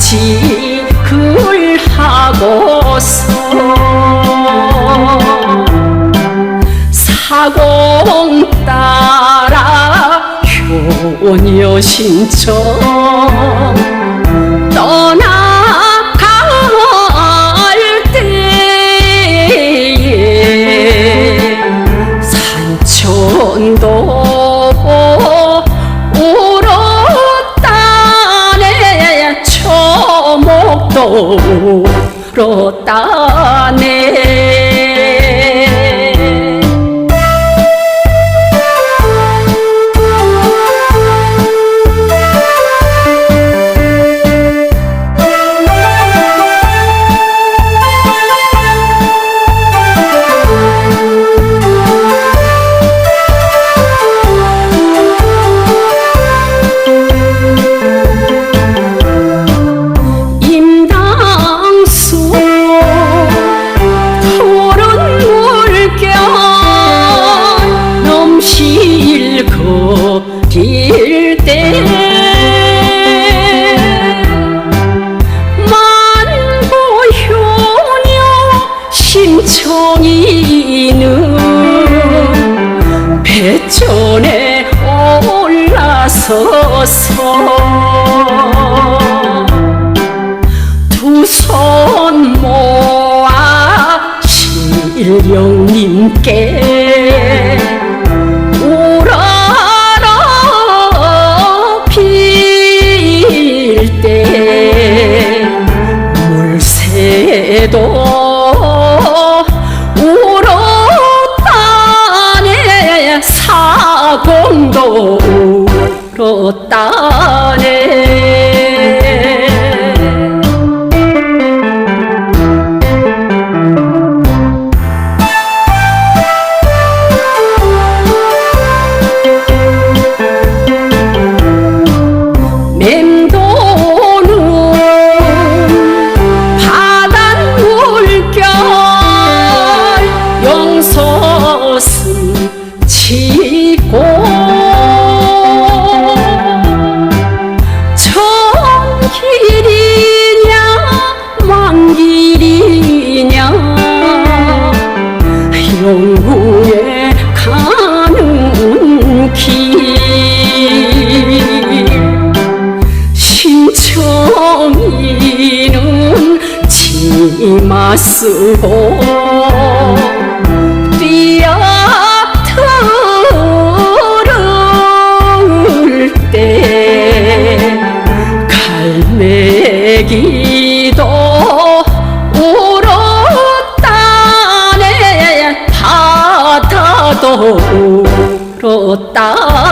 직을 하고서 사공 따라 효녀 신청 울었다네 때 만 보효녀 심청이는 배전에 올라서서 두 손 모아 신령님께 울 이마스고 뛰어들을 때 갈매기도 울었다네. 바다도 울었다.